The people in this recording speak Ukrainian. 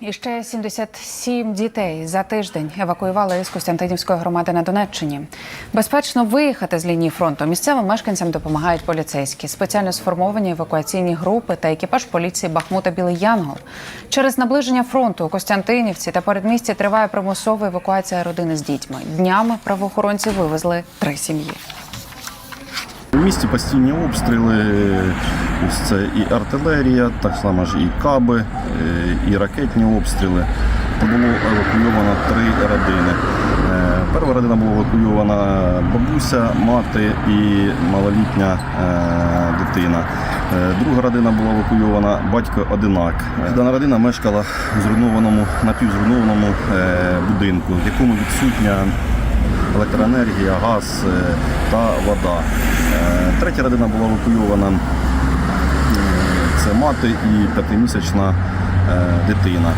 І ще 77 дітей за тиждень евакуювали із Костянтинівської громади на Донеччині. Безпечно виїхати з лінії фронту місцевим мешканцям допомагають поліцейські, спеціально сформовані евакуаційні групи та екіпаж поліції Бахмута Білий Янгол. Через наближення фронту у Костянтинівці та передмісті триває примусова евакуація родини з дітьми. Днями правоохоронці вивезли три сім'ї. У місті постійні обстріли, ось це і артилерія, так само ж і каби, е, і ракетні обстріли. Було евакуйовано три родини. Е, Перша родина була евакуйована бабуся, мати і малолітня е, дитина. Друга родина була евакуйована батько одинак. Е, Дана родина мешкала в зруйнованому, напівзруйнованому будинку, в якому відсутня електроенергія, газ та вода. Третя родина була евакуйована. Це мати і п'ятимісячна е, дитина.